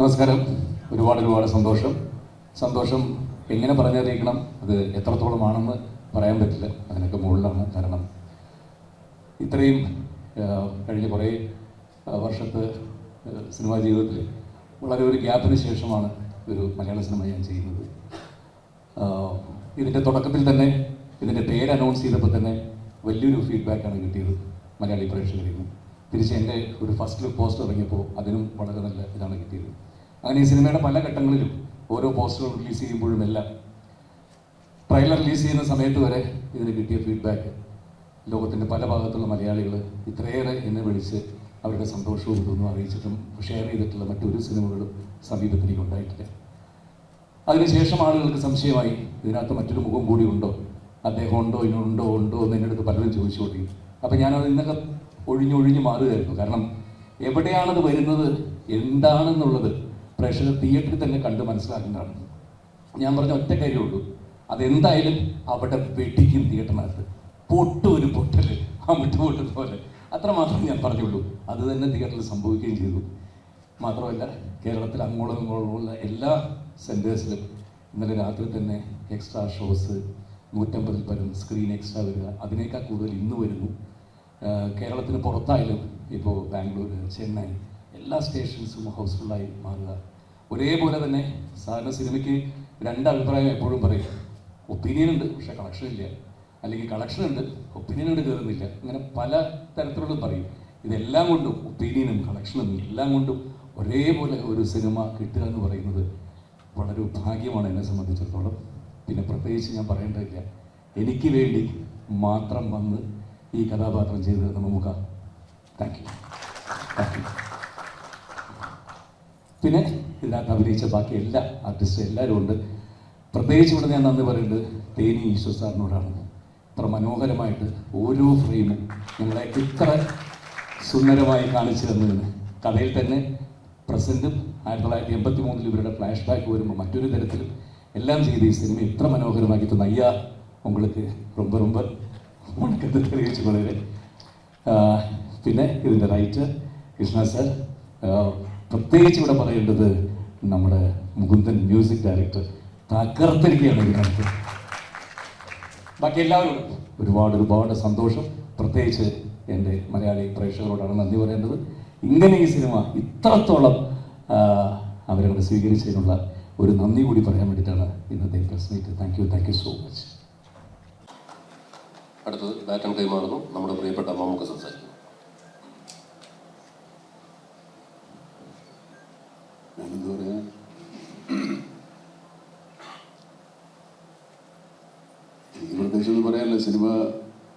നമസ്കാരം. ഒരുപാട് ഒരുപാട് സന്തോഷം. സന്തോഷം എങ്ങനെ പറഞ്ഞറിയിക്കണം? അത് എത്രത്തോളമാണെന്ന് പറയാൻ പറ്റില്ല. അതിനൊക്കെ മുകളിലാണ് കാരണം. ഇത്രയും കഴിഞ്ഞ കുറേ വർഷത്തെ സിനിമാ ജീവിതത്തിൽ വളരെ ഒരു ഗ്യാപ്പിന് ശേഷമാണ് ഒരു മലയാള സിനിമ ഞാൻ ചെയ്യുന്നത്. ഇതിന്റെ തുടക്കത്തിൽ തന്നെ ഇതിന്റെ പേര് അനൗൺസ് ചെയ്തപ്പോൾ തന്നെ വലിയൊരു ഫീഡ്ബാക്കാണ് കിട്ടിയത് മലയാളി പ്രേക്ഷകരിൽ നിന്ന്. തിരിച്ച് എന്റെ ഒരു ഫസ്റ്റ് ലുക്ക് പോസ്റ്റ് ഇറങ്ങിയപ്പോൾ അതിനും വളരെ നല്ല ഇതാണ് കിട്ടിയത്. അങ്ങനെ ഈ സിനിമയുടെ പല ഘട്ടങ്ങളിലും ഓരോ പോസ്റ്ററുകൾ റിലീസ് ചെയ്യുമ്പോഴും എല്ലാം ട്രെയിലർ റിലീസ് ചെയ്യുന്ന സമയത്ത് വരെ ഇതിന് കിട്ടിയ ഫീഡ്ബാക്ക്. ലോകത്തിന്റെ പല ഭാഗത്തുള്ള മലയാളികൾ ഇത്രയേറെ എന്നെ വിളിച്ച് അവരുടെ സന്തോഷവും ഇതൊന്നും അറിയിച്ചിട്ടും ഷെയർ ചെയ്തിട്ടുള്ള മറ്റൊരു സിനിമകളും സമീപത്തിലേക്ക് ഉണ്ടായിട്ടില്ല. അതിനുശേഷം ആളുകൾക്ക് സംശയമായി ഇതിനകത്ത് മറ്റൊരു മുഖം കൂടി ഉണ്ടോ? അദ്ദേഹം ഉണ്ടോ? ഇന്നുണ്ടോ ഉണ്ടോ? എന്ന് എന്റെ അടുത്ത് പലരും ചോദിച്ചുകൊണ്ടി അപ്പം ഞാനത് ഇന്നൊക്കെ ഒഴിഞ്ഞൊഴിഞ്ഞ് മാറുകയായിരുന്നു. കാരണം എവിടെയാണത് വരുന്നത്? എന്താണെന്നുള്ളത് പ്രേക്ഷകർ തിയേറ്ററിൽ തന്നെ കണ്ട് മനസ്സിലാക്കേണ്ടതാണ്. ഞാൻ പറഞ്ഞ ഒറ്റ കാര്യമുള്ളൂ അതെന്തായാലും അവിടെ വെട്ടിക്കും തിയേറ്ററിനകത്ത് പൊട്ടു ഒരു പൊട്ടൽ. ആ വിട്ടു പൊട്ടുന്ന പോലെ. അത്രമാത്രം ഞാൻ പറഞ്ഞുള്ളൂ. അത് തന്നെ തിയേറ്ററിൽ സംഭവിക്കുകയും ചെയ്തു. മാത്രമല്ല കേരളത്തിൽ അങ്ങോളം ഇങ്ങോളമുള്ള എല്ലാ സെന്റേഴ്സിലും ഇന്നലെ രാത്രി തന്നെ എക്സ്ട്രാ ഷോസ് നൂറ്റമ്പതിൽ പരം സ്ക്രീൻ എക്സ്ട്രാ വരിക. അതിനേക്കാൾ കൂടുതൽ ഇന്ന് വരുന്നു. കേരളത്തിന് പുറത്തായാലും ഇപ്പോൾ ബാംഗ്ലൂർ ചെന്നൈ എല്ലാ സ്റ്റേഷൻസും ഹൗസ്ഫുള്ളായി മാറുക. ഒരേപോലെ തന്നെ സാധാരണ സിനിമയ്ക്ക് രണ്ട് അഭിപ്രായം എപ്പോഴും പറയും. ഒപ്പീനിയൻ ഉണ്ട് പക്ഷേ കളക്ഷൻ ഇല്ല. അല്ലെങ്കിൽ കളക്ഷൻ ഉണ്ട് ഒപ്പീനിയൻ ഉണ്ട് കയറുന്നില്ല. അങ്ങനെ പല തരത്തിലുള്ള പറയും. ഇതെല്ലാം കൊണ്ടും ഒപ്പീനിയനും കളക്ഷനും എല്ലാം കൊണ്ടും ഒരേപോലെ ഒരു സിനിമ കിട്ടുക എന്ന് പറയുന്നത് വളരെ ഭാഗ്യമാണ് എന്നെ സംബന്ധിച്ചിടത്തോളം. പിന്നെ പ്രത്യേകിച്ച് ഞാൻ പറയേണ്ടതില്ല. എനിക്ക് വേണ്ടി മാത്രം വന്ന് ഈ കഥാപാത്രം ചെയ്ത് നമുക്ക് താങ്ക് യു താങ്ക് യു പിന്നെ ഇതിനകത്ത് അഭിനയിച്ച ബാക്കി എല്ലാ ആർട്ടിസ്റ്റും എല്ലാവരും ഉണ്ട് പ്രത്യേകിച്ച് ഇവിടെ ഞാൻ നന്ദി പറയുന്നത് തേനി ഈശ്വർ സാറിനോടാണ് ഇത്ര മനോഹരമായിട്ട് ഓരോ ഫ്രെയിമും ഞങ്ങളെ ഇത്ര സുന്ദരമായി കാണിച്ചു തന്നതിന് കഥയിൽ തന്നെ പ്രസൻറ്റും ആയിരത്തി തൊള്ളായിരത്തി എൺപത്തി മൂന്നിൽ ഇവരുടെ ഫ്ലാഷ് ബാക്ക് വരുമ്പോൾ മറ്റൊരു തരത്തിലും എല്ലാം ചെയ്ത് ഈ സിനിമ ഇത്ര മനോഹരമാക്കി തന്ന അയ്യാ உங்களுக்கு ரொம்ப ரொம்ப വണക്കത്തെ തെളിയിച്ചു വളരെ പിന്നെ ഇതിൻ്റെ റൈറ്റർ കൃഷ്ണ സർ പ്രത്യേകിച്ച് ഇവിടെ പറയേണ്ടത് നമ്മുടെ മുകുന്ദൻ മ്യൂസിക് ഡയറക്ടർ തകർത്തിരിക്കുകയാണ് ഇതിനകത്ത് ബാക്കി എല്ലാവരും ഒരുപാട് ഒരുപാട് സന്തോഷം. പ്രത്യേകിച്ച് എന്റെ മലയാളി പ്രേക്ഷകരോടാണ് നന്ദി പറയേണ്ടത്. ഇങ്ങനെ ഈ സിനിമ ഇത്രത്തോളം അവരവിടെ സ്വീകരിച്ചതിനുള്ള ഒരു നന്ദി കൂടി പറയാൻ വേണ്ടിയിട്ടാണ് ഇന്നത്തെ press meet thank you thank you so much അടുത്തത് ബാറ്റം കൈമാറുന്നു നമ്മുടെ പ്രിയപ്പെട്ട മമ്മൂക്ക സംസാരിക്കുന്നു ഞാനെന്ത് പറയാ എനിക്ക് പ്രത്യേകിച്ചൊന്നും പറയാനില്ല സിനിമ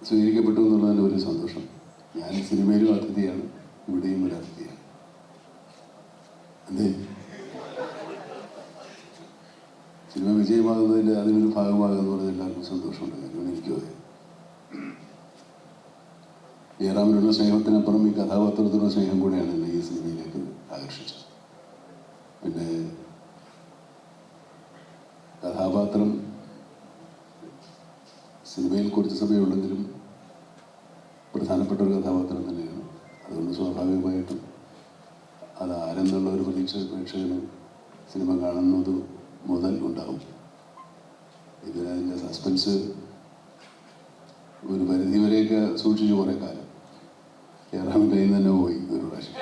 സ്വീകരിക്കപ്പെട്ടു എന്നുള്ളതിന്റെ ഒരു സന്തോഷം. ഞാൻ സിനിമയിലും അതിഥിയാണ് ഇവിടെയും ഒരു അതിഥിയാണ്. എന്തേ സിനിമ വിജയമാകുന്നതിന്റെ അതിനൊരു ഭാഗമാകുക എന്ന് പറഞ്ഞാൽ എല്ലാവർക്കും സന്തോഷമുണ്ട്. കാരണം എനിക്കും അതെ. ജയറാമിനുള്ള സ്നേഹത്തിനപ്പുറം ഈ കഥാപാത്രത്തിനുള്ള സ്നേഹം കൂടെയാണ് എന്നെ ഈ സിനിമയിലേക്ക് ആകർഷിച്ചത്. പിന്നെ കഥാപാത്രം സിനിമയിൽ കുറച്ച് സമയമുള്ളെങ്കിലും പ്രധാനപ്പെട്ട ഒരു കഥാപാത്രം തന്നെയാണ്. അതുകൊണ്ട് സ്വാഭാവികമായിട്ടും അത് ആരെന്നുള്ള ഒരു പ്രതീക്ഷ പ്രേക്ഷകന് സിനിമ കാണുന്നത് മുതൽ ഉണ്ടാവും. ഇതിനതിന്റെ സസ്പെൻസ് ഒരു പരിധി വരെയൊക്കെ സൂക്ഷിച്ചു കുറേ കാലം. കേരളം കയ്യിൽ നിന്ന് തന്നെ പോയി ഒരു പ്രാവശ്യം.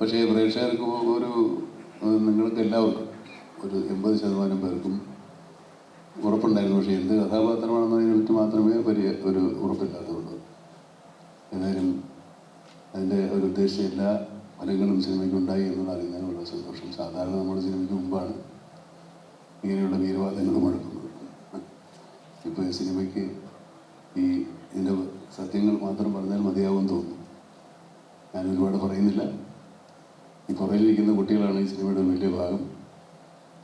പക്ഷേ പ്രേക്ഷകർക്ക് ഒരു നിങ്ങൾക്ക് എല്ലാവർക്കും ഒരു എൺപത് ശതമാനം പേർക്കും ഉറപ്പുണ്ടായിരുന്നു. പക്ഷേ എന്ത് കഥാപാത്രമാണെന്നതിനെ പറ്റി മാത്രമേ വലിയ ഒരു ഉറപ്പില്ലാത്തതുള്ളൂ. ഏതായാലും അതിന്റെ ഒരു ഉദ്ദേശിച്ച എല്ലാ ഫലങ്ങളും സിനിമയ്ക്ക് ഉണ്ടായി എന്നത് അറിയുന്നതിന് വളരെ സന്തോഷം. സാധാരണ നമ്മുടെ സിനിമയ്ക്ക് മുമ്പാണ് ഇങ്ങനെയുള്ള വീരവാദങ്ങൾ മുഴക്കുന്നത് ഇപ്പോൾ ഈ സിനിമയ്ക്ക് ഈ ഇതിന്റെ സത്യങ്ങൾ മാത്രം പറഞ്ഞാൽ മതിയാവുമെന്ന് തോന്നുന്നു. ഞാൻ ഒരുപാട് പറയുന്നില്ല. ഈ പുറയിലിരിക്കുന്ന കുട്ടികളാണ് ഈ സിനിമയുടെ വലിയ ഭാഗം.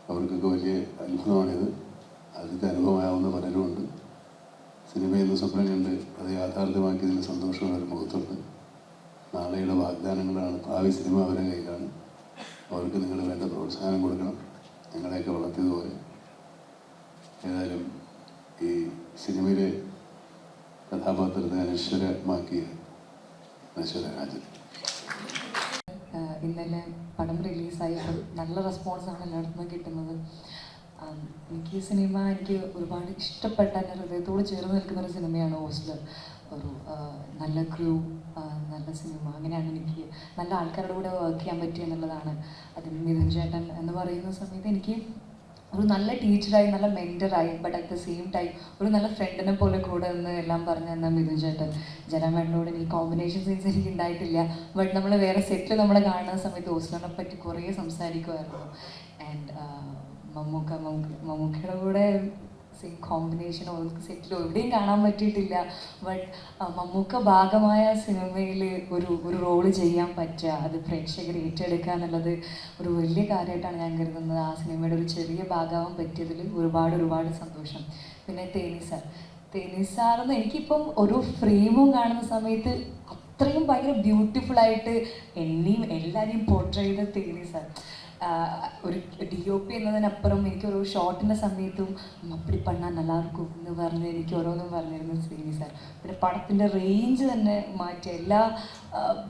അവർക്കൊക്കെ വലിയ അത്ഭുതമാണിത്. ആദ്യത്തെ അനുഭവമാവുന്ന പലരുമുണ്ട് സിനിമ എന്ന സ്വപ്നം കണ്ട് അത് യാഥാർത്ഥ്യമാക്കിയതിന് സന്തോഷം അവരുടെ മുഖത്തുണ്ട്. നാളെയുടെ വാഗ്ദാനങ്ങളാണ് ഭാവി സിനിമ അവരുടെ കയ്യിലാണ്. അവർക്ക് നിങ്ങൾ വേണ്ട പ്രോത്സാഹനം കൊടുക്കണം. നിങ്ങളെയൊക്കെ വളർത്തിയതുപോലെ. ഏതായാലും ഈ സിനിമയിലെ കഥാപാത്രത്തെ അനശ്വരമാക്കിയ അനശ്വര രാജൻ ഇന്നലെ പടം റിലീസായപ്പോൾ നല്ല റെസ്പോൺസാണ് എല്ലായിടത്തുനിന്നും കിട്ടുന്നത്. എനിക്ക് സിനിമ എനിക്ക് ഒരുപാട് ഇഷ്ടപ്പെട്ട എന്റെ ഹൃദയത്തോട് ചേർന്ന് നിൽക്കുന്ന ഒരു സിനിമയാണ് ഹോസ്റ്റൽ. ഒരു നല്ല ക്രൂ നല്ല സിനിമ. അങ്ങനെയാണ് എനിക്ക് നല്ല ആൾക്കാരുടെ കൂടെ വർക്ക് ചെയ്യാൻ പറ്റുക എന്നുള്ളതാണ്. അതിന് മിഥുൻ ചേട്ടൻ എന്ന് പറയുന്ന സമയത്ത് എനിക്ക് ഒരു നല്ല ടീച്ചറായി നല്ല മെന്ററായി but at the same time ഒരു നല്ല ഫ്രണ്ടിനെ പോലെ കൂടെ നിന്ന് എല്ലാം പറഞ്ഞു തന്ന മിഥുൻ ചേട്ടൻ. ജനമേട്ടനോട് എനിക്ക് കോമ്പിനേഷൻ സീൻസ് എനിക്ക് ഉണ്ടായിട്ടില്ല ബട്ട് നമ്മൾ വേറെ സെറ്റിൽ നമ്മളെ കാണുന്ന സമയത്ത് ഹോസ്റ്റലിനെ പറ്റി കുറേ സംസാരിക്കുമായിരുന്നു. ആൻഡ് മമ്മൂക്ക മമ്മൂക്ക മമ്മൂക്കയുടെ കൂടെ സെയിം കോമ്പിനേഷൻ സെറ്റിലോ എവിടെയും കാണാൻ പറ്റിയിട്ടില്ല. ബട്ട് മമ്മൂക്ക ഭാഗമായ സിനിമയിൽ ഒരു ഒരു റോൾ ചെയ്യാൻ പറ്റുക അത് പ്രേക്ഷകർ ഏറ്റെടുക്കുക എന്നുള്ളത് ഒരു വലിയ കാര്യമായിട്ടാണ് ഞാൻ കരുതുന്നത്. ആ സിനിമയുടെ ഒരു ചെറിയ ഭാഗമാവാൻ പറ്റിയതിൽ ഒരുപാട് ഒരുപാട് സന്തോഷം. പിന്നെ തേനി സാർ. തേനി എനിക്കിപ്പം ഒരു ഫ്രെയിമും കാണുന്ന സമയത്ത് അത്രയും ഭയങ്കര ബ്യൂട്ടിഫുൾ ആയിട്ട് എന്നെയും എല്ലാവരെയും പോർട്രേ ചെയ്ത തേനി ആഹ് ഒരു ഡി ഒ പി എന്നതിനപ്പുറം എനിക്ക് ഓരോ ഷോട്ടിൻ്റെ സമയത്തും അപ്പടി പണ്ണാൻ நல்லா இருக்கும் എന്ന് പറഞ്ഞ് എനിക്ക് ഓരോന്നും പറഞ്ഞിരുന്നു ശ്രീനി സാർ പിന്നെ പടത്തിൻ്റെ റേഞ്ച് തന്നെ മാറ്റിയ എല്ലാ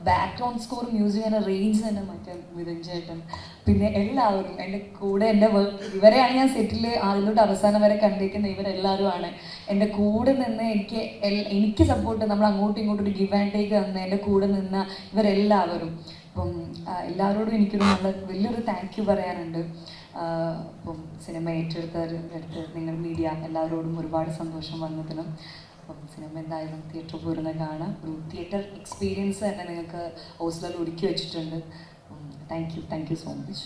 ബാക്ക്ഗ്രൗണ്ട് സ്കോർ മ്യൂസിക് തന്നെ റേഞ്ച് തന്നെ മാറ്റിയ മിഥുൻ ചേട്ടൻ പിന്നെ എല്ലാവരും എൻ്റെ കൂടെ എൻ്റെ വർക്ക് ഇവരെയാണ് ഞാൻ സെറ്റിൽ ആദ്യം തൊട്ട് അവസാനം വരെ കണ്ടിരിക്കുന്ന ഇവരെല്ലാവരുമാണ് എൻ്റെ കൂടെ നിന്ന് എനിക്ക് എൽ- എനിക്ക് സപ്പോർട്ട് നമ്മൾ അങ്ങോട്ടും ഇങ്ങോട്ടും ഒരു ഗിവ് ആൻഡ് ടേക്ക് തന്ന് എൻ്റെ കൂടെ നിന്ന ഇവരെല്ലാവരും അപ്പം എല്ലാവരോടും എനിക്കൊരു നല്ല വലിയൊരു താങ്ക് യു പറയാനുണ്ട് അപ്പം സിനിമ ഏറ്റെടുത്തവർ എടുത്ത് നിങ്ങൾ മീഡിയ എല്ലാവരോടും ഒരുപാട് സന്തോഷം വന്നതിനും അപ്പം സിനിമ എന്തായാലും തിയേറ്ററിൽ പോരുന്ന കാണാം. ഒരു തിയേറ്റർ എക്സ്പീരിയൻസ് തന്നെ നിങ്ങൾക്ക് ഹോസ്റ്റലിൽ ഒരുക്കി വെച്ചിട്ടുണ്ട്. Thank you thank you so much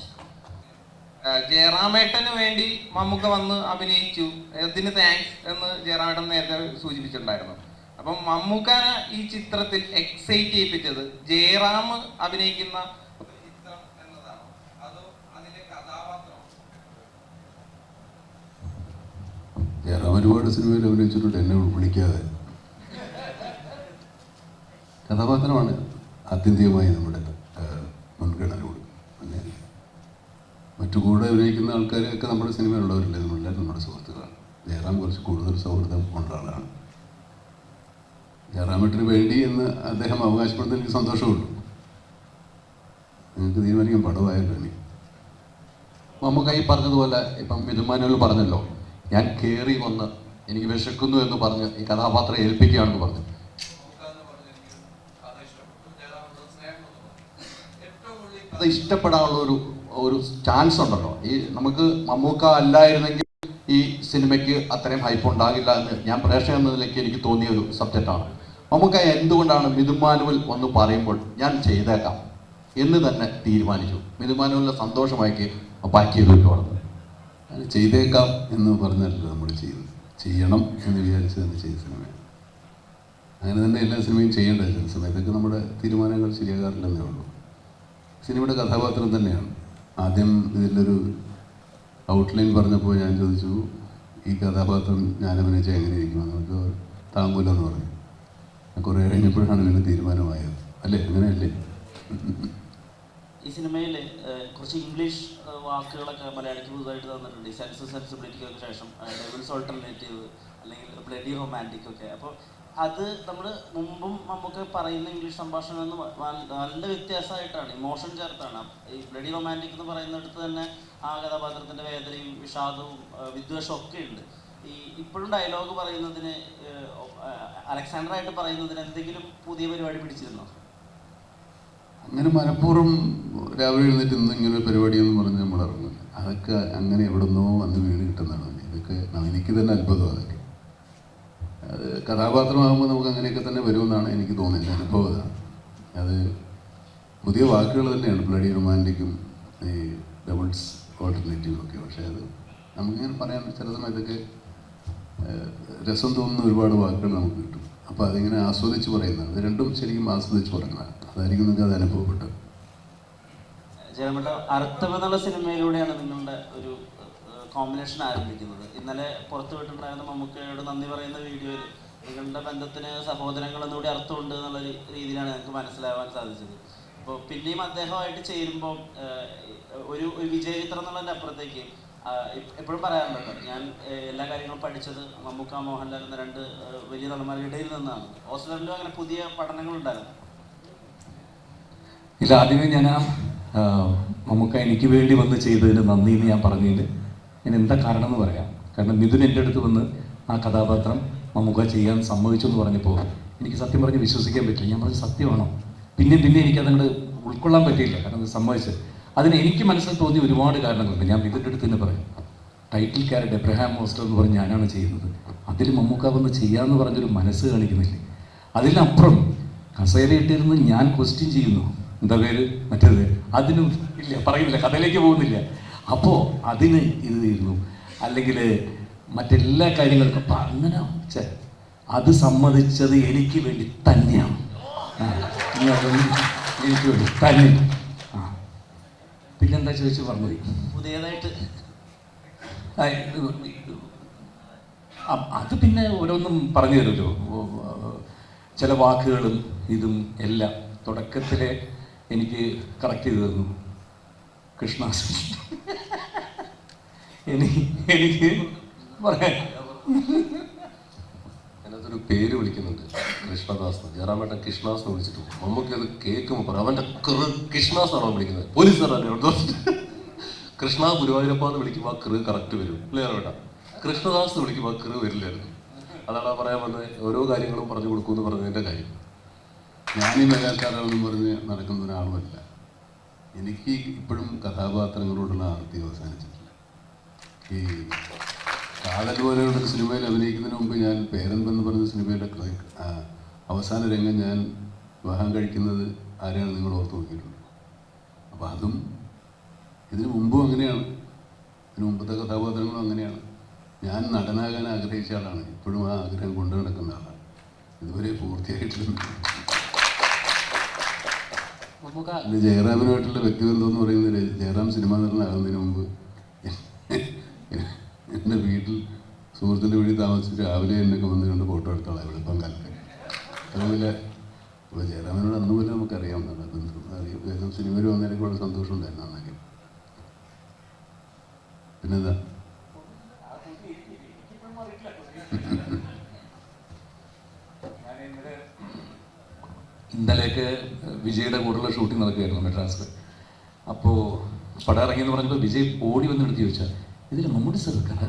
ജയറാമേട്ടന് വേണ്ടി മമ്മൂക്ക വന്ന് അഭിനയിച്ചു. അതിന് താങ്ക്സ് എന്ന് ജയറാമേട്ടൻ നേരത്തെ സൂചിപ്പിച്ചിട്ടുണ്ടായിരുന്നു. അപ്പം മമ്മൂക്കാനെ ഈ ചിത്രത്തിൽ എക്സൈറ്റ് ചെയ്യിപ്പിച്ചത് ജയറാം അഭിനയിക്കുന്ന ജയറാം ഒരുപാട് സിനിമയിൽ അഭിനയിച്ചിട്ടുണ്ട് എന്നെ വിളിക്കാതെ. കഥാപാത്രമാണ് ആത്യന്തികമായി നമ്മുടെ മുൻഗണന കൊടുക്കും പിന്നെ മറ്റു കൂടെ അഭിനയിക്കുന്ന ആൾക്കാരെയൊക്കെ നമ്മുടെ സിനിമയിലുള്ളവരല്ലേ നമ്മളെല്ലാവരും നമ്മുടെ സുഹൃത്തുക്കളാണ്. ജയറാം കുറച്ച് കൂടുതൽ സൗഹൃദം ഉള്ള ആളാണ്. ജയറാമേട്ടിന് വേണ്ടി എന്ന് അദ്ദേഹം അവകാശപ്പെടുന്ന എനിക്ക് സന്തോഷമുള്ളൂ നിങ്ങൾക്ക് തീരുമാനിക്കാൻ പടവായാലും ഇനി. നമുക്ക് ഈ പറഞ്ഞതുപോലെ ഇപ്പം മിഥുമാനുവൽ പറഞ്ഞല്ലോ ഞാൻ കയറി വന്ന് എനിക്ക് വിശക്കുന്നു എന്ന് പറഞ്ഞ് ഈ കഥാപാത്രം ഏൽപ്പിക്കുകയാണെന്ന് പറഞ്ഞു. അത് ഇഷ്ടപ്പെടാനുള്ള ഒരു ഒരു ചാൻസ് ഉണ്ടല്ലോ. ഈ നമുക്ക് മമ്മൂക്ക അല്ലായിരുന്നെങ്കിൽ ഈ സിനിമയ്ക്ക് അത്രയും ഹൈപ്പ് ഉണ്ടാകില്ല എന്ന് ഞാൻ പ്രേക്ഷകൻ എന്നതിലേക്ക് എനിക്ക് തോന്നിയ ഒരു സബ്ജക്റ്റാണ് മമ്മൂക്ക എന്തുകൊണ്ടാണ് മിഥുമാനുവൽ ഒന്ന് പറയുമ്പോൾ ഞാൻ ചെയ്തേക്കാം എന്ന് തന്നെ തീരുമാനിച്ചു. മിഥുമാനുവലിനെ സന്തോഷമാക്കി പാക്ക് ചെയ്തു വിട്ടു അത് ചെയ്തേക്കാം എന്ന് പറഞ്ഞല്ലോ നമ്മൾ ചെയ്തത്. ചെയ്യണം എന്ന് വിചാരിച്ച് തന്നെ ചെയ്ത സിനിമയാണ്. അങ്ങനെ തന്നെ എല്ലാ സിനിമയും ചെയ്യേണ്ടത് ചില സമയത്തൊക്കെ നമ്മുടെ തീരുമാനങ്ങൾ ശരിയാകാറില്ലെന്നേ ഉള്ളൂ. സിനിമയുടെ കഥാപാത്രം തന്നെയാണ്. ആദ്യം ഇതിലൊരു ഔട്ട്ലൈൻ പറഞ്ഞപ്പോൾ ഞാൻ ചോദിച്ചു ഈ കഥാപാത്രം ഞാൻ അഭിനയിച്ചാൽ എങ്ങനെ ഇരിക്കുമെന്ന് നമുക്ക് താങ്ങൂലെന്ന് പറഞ്ഞു. കഴിഞ്ഞപ്പോഴാണ് ഇതിന് തീരുമാനമായത്? അല്ലേ? അങ്ങനെയല്ലേ? ഈ സിനിമയിൽ കുറച്ച് ഇംഗ്ലീഷ് വാക്കുകളൊക്കെ മലയാളിക്ക് പുതുതായിട്ട് തന്നിട്ടുണ്ട്. സെൻസ് സെൻസിബിലിറ്റിക്ക് ശേഷം ഡെവിൾസ് ഓൾട്ടർനേറ്റീവ് അല്ലെങ്കിൽ ബ്ലഡി റൊമാന്റിക് ഒക്കെ. അപ്പോൾ അത് നമ്മൾ മുമ്പും നമുക്ക് പറയുന്ന ഇംഗ്ലീഷ് സംഭാഷണം എന്ന് നല്ല വ്യത്യാസമായിട്ടാണ് ഇമോഷൻ ചേർത്താണ്. ഈ ബ്ലഡി റൊമാന്റിക് എന്ന് പറയുന്നിടത്ത് തന്നെ ആ കഥാപാത്രത്തിന്റെ വേദനയും വിഷാദവും വിദ്വേഷവും ഒക്കെ ഉണ്ട്. ഈ ഇപ്പോഴും ഡയലോഗ് പറയുന്നതിന് അലക്സാണ്ടറായിട്ട് പറയുന്നതിന് എന്തെങ്കിലും പുതിയ പരിപാടി പിടിച്ചിരുന്നോ? അങ്ങനെ മനഃപൂർവം രാവിലെ എഴുന്നേറ്റ് ഇന്ന് ഒരു പരിപാടിയെന്ന് പറഞ്ഞ് നമ്മൾ ഇറങ്ങും. അതൊക്കെ അങ്ങനെ എവിടുന്നോ വന്ന് വീണ് കിട്ടുന്നതാണ്. ഇതൊക്കെ എനിക്ക് തന്നെ അത്ഭുതം അതൊക്കെ. അത് കഥാപാത്രമാകുമ്പോൾ നമുക്ക് അങ്ങനെയൊക്കെ തന്നെ വരുമെന്നാണ് എനിക്ക് തോന്നിയത് അനുഭവം അതാണ്. അത് പുതിയ വാക്കുകൾ തന്നെയാണ്. ബ്ലഡി റൊമാന്റിക്കും ഈ ഡബിൾസ് ഓൾട്ടർനേറ്റീവും ഒക്കെ. പക്ഷേ അത് നമുക്കിങ്ങനെ പറയാൻ ചില സമയത്തൊക്കെ രസം തോന്നുന്ന ഒരുപാട് വാക്കുകൾ നമുക്ക് കിട്ടും. അപ്പോൾ അതിങ്ങനെ ആസ്വദിച്ച് പറയുന്നതാണ്. രണ്ടും ശരിക്കും ആസ്വദിച്ച് പറയുന്നതാണ്. അതായിരിക്കും നിങ്ങൾക്ക് അത് അനുഭവപ്പെട്ടത്. ജയമേട്ട അർത്ഥം സിനിമയിലൂടെയാണ് നിങ്ങളുടെ ഒരു കോമ്പിനേഷൻ ആരംഭിക്കുന്നത്. ഇന്നലെ പുറത്തു വിട്ടിട്ടുണ്ടായിരുന്ന മമ്മൂക്കയോട് നന്ദി പറയുന്ന വീഡിയോയിൽ നിങ്ങളുടെ ബന്ധത്തിന് സഹോദരങ്ങൾ എന്നുകൂടി അർത്ഥമുണ്ട് എന്നുള്ള രീതിയിലാണ് ഞങ്ങൾക്ക് മനസ്സിലാവാൻ സാധിച്ചത്. അപ്പോൾ പിന്നെയും അദ്ദേഹമായിട്ട് ചേരുമ്പോൾ ഒരു വിജയചിത്രം എന്നുള്ളതിന്റെ അപ്പുറത്തേക്ക് എപ്പോഴും പറയാറുണ്ടല്ലോ ഞാൻ എല്ലാ കാര്യങ്ങളും പഠിച്ചത് മമ്മൂക്ക മോഹൻലാൽ എന്ന രണ്ട് വലിയ നടന്മാരുടെ ഇടയിൽ നിന്നാണ്. ഓസ്ലറിലും അങ്ങനെ പുതിയ പഠനങ്ങൾ ഉണ്ടായിരുന്നു. ഇല്ല ആദ്യമേ ഞാൻ മമ്മൂക്ക എനിക്ക് വേണ്ടി വന്ന് ചെയ്തതിന് നന്ദി എന്ന് ഞാൻ പറഞ്ഞതിന് ഞാൻ എന്താ കാരണം എന്ന് പറയാം. കാരണം മിഥുൻ എന്റെ അടുത്ത് വന്ന് ആ കഥാപാത്രം മമ്മൂക്ക ചെയ്യാൻ സമ്മതിച്ചു എന്ന് പറഞ്ഞപ്പോൾ എനിക്ക് സത്യം പറഞ്ഞ് വിശ്വസിക്കാൻ പറ്റില്ല. ഞാൻ പറഞ്ഞ സത്യമാണോ? പിന്നെ പിന്നെ എനിക്കതങ്ങോട്ട് ഉൾക്കൊള്ളാൻ പറ്റിയില്ല. കാരണം സമ്മതിച്ച്. അതിന് എനിക്ക് മനസ്സിൽ തോന്നി ഒരുപാട് കാരണങ്ങളുണ്ട്. ഞാൻ ഇതിന്റെ അടുത്ത് തന്നെ പറയാം. ടൈറ്റിൽ ക്യാരറ്റ് എബ്രഹാം മോസ്റ്റർ എന്ന് പറഞ്ഞ് ഞാനാണ് ചെയ്യുന്നത്. അതിൽ മമ്മൂക്ക വന്ന് ചെയ്യാമെന്ന് പറഞ്ഞൊരു മനസ്സ് കാണിക്കുന്നില്ലേ? അതിലപ്പുറം കസേരയിട്ടിരുന്ന് ഞാൻ ക്വസ്റ്റ്യൻ ചെയ്യുന്നു. എന്താ പേര്? മറ്റേത്? അതിനും ഇല്ല പറയുന്നില്ല കഥയിലേക്ക് പോകുന്നില്ല. അപ്പോൾ അതിന് ഇത് തീരുന്നു. അല്ലെങ്കിൽ മറ്റെല്ലാ കാര്യങ്ങൾക്കും അപ്പം അങ്ങനെ ഛെ, അത് സമ്മതിച്ചത് എനിക്ക് വേണ്ടി തന്നെയാണ്. എനിക്ക് വേണ്ടി തന്നെ ആ പിന്നെന്താ ചോദിച്ചു പറഞ്ഞു പുതിയതായിട്ട് അത് പിന്നെ ഓരോന്നും പറഞ്ഞു തരുമല്ലോ. ചില വാക്കുകളും ഇതും എല്ലാം തുടക്കത്തിലെ എനിക്ക് കറക്റ്റ് ചെയ്തു തന്നു. കൃഷ്ണ എനിക്ക് എനിക്ക് പറയാൻ അതിനകത്തൊരു പേര് വിളിക്കുന്നുണ്ട്. കൃഷ്ണദാസ്. ജയറാമേട്ടൻ കൃഷ്ണദാസ് വിളിച്ചിട്ട് പോകും. മമ്മൂക്ക് അത് കേൾക്കുമ്പോൾ പറയും. അവന്റെ കൃ കൃഷ്ണദാസ് ആണോ വിളിക്കുന്നത്? പോലീസുകാരല്ലേ കൃഷ്ണ ഗുരുവായൂരപ്പ എന്ന് വിളിക്കുമ്പോൾ ആ കൃ കറക്റ്റ് വരും. അല്ലേ ജയറാമേട്ട? കൃഷ്ണദാസ് എന്ന് വിളിക്കുമ്പോൾ ആ കൃ വരില്ലായിരുന്നു. അതാണ് പറയാൻ വന്നത് ഓരോ കാര്യങ്ങളും പറഞ്ഞു കൊടുക്കുമെന്ന് പറഞ്ഞതിന്റെ കാര്യം. ഞാനീ മെഗാസ്റ്റാറാണെന്നും പറഞ്ഞ് നടക്കുന്ന ഒരാളുമല്ല. എനിക്ക് ഇപ്പോഴും കഥാപാത്രങ്ങളോടുള്ള ആർത്തി അവസാനിച്ചിട്ടില്ല. ഈ കാതൽ പോലെയുള്ള സിനിമയിൽ അഭിനയിക്കുന്നതിന് മുമ്പ് ഞാൻ പേരൻ എന്ന് പറഞ്ഞ സിനിമയുടെ അവസാന രംഗം ഞാൻ വിവാഹം കഴിക്കുന്നത് ആരെയാണ് നിങ്ങൾ ഓർത്ത് നോക്കിയിട്ടുണ്ട്. അപ്പോൾ അതും ഇതിനു മുമ്പും അങ്ങനെയാണ്. ഇതിനു മുമ്പത്തെ കഥാപാത്രങ്ങളും അങ്ങനെയാണ്. ഞാൻ നടനാകാൻ ആഗ്രഹിച്ച ആളാണ്. ഇപ്പോഴും ആ ആഗ്രഹം കൊണ്ടു നടക്കുന്ന ആളാണ്. ഇതുവരെ പൂർത്തിയായിട്ടില്ല. പിന്നെ ജയറാമിനുമായിട്ടുള്ള വ്യക്തിബന്ധം എന്ന് പറയുന്നത് ജയറാം സിനിമാ നടനാകുന്നതിന് മുമ്പ് എന്റെ വീട്ടിൽ സുഹൃത്തിന്റെ വീട്ടിൽ താമസിച്ച് രാവിലെ എന്നൊക്കെ വന്ന് ഫോട്ടോ എടുത്തോളാം വെളുപ്പം കാലത്ത് അതുപോലെ അപ്പോൾ ജയറാമിനോട് അന്ന് പോലും നമുക്കറിയാം. അറിയാം അദ്ദേഹം സിനിമയിൽ വന്നതിനൊക്കെ വളരെ സന്തോഷം ഉണ്ടായിരുന്നു അന്നൊക്കെ. പിന്നെന്താ? ഇന്നലെയൊക്കെ വിജയുടെ കൂടെയുള്ള ഷൂട്ടിംഗ് നടക്കുകയായിരുന്നു മെഡ്രാസിൽ അപ്പോൾ പടം ഇറങ്ങിയെന്ന് പറഞ്ഞപ്പോൾ വിജയ് ഓടി വന്നെടുത്ത് ചോദിച്ചാൽ ഇതിൽ മമ്മൂട്ടി സാർ കട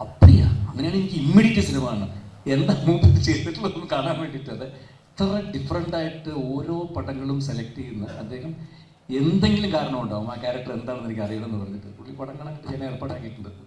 അപ്പടിയാ അങ്ങനെയാണ് എനിക്ക് ഇമ്മീഡിയറ്റ് സിനിമ കാണണം. എന്താ മുമ്പ് ചെയ്തിട്ടുള്ളതെന്ന് കാണാൻ വേണ്ടിയിട്ട് അതെ ഇത്ര ഡിഫറെന്റ് ആയിട്ട് ഓരോ പടങ്ങളും സെലക്ട് ചെയ്യുന്ന അദ്ദേഹം എന്തെങ്കിലും കാരണം ഉണ്ടാവും ആ ക്യാരക്ടർ എന്താണെന്ന് എനിക്ക് അറിയണമെന്ന് പറഞ്ഞിട്ട്. പുള്ളി പടം കാണാൻ ഞാൻ ഏർപ്പാടാക്കിയിട്ടുണ്ട്.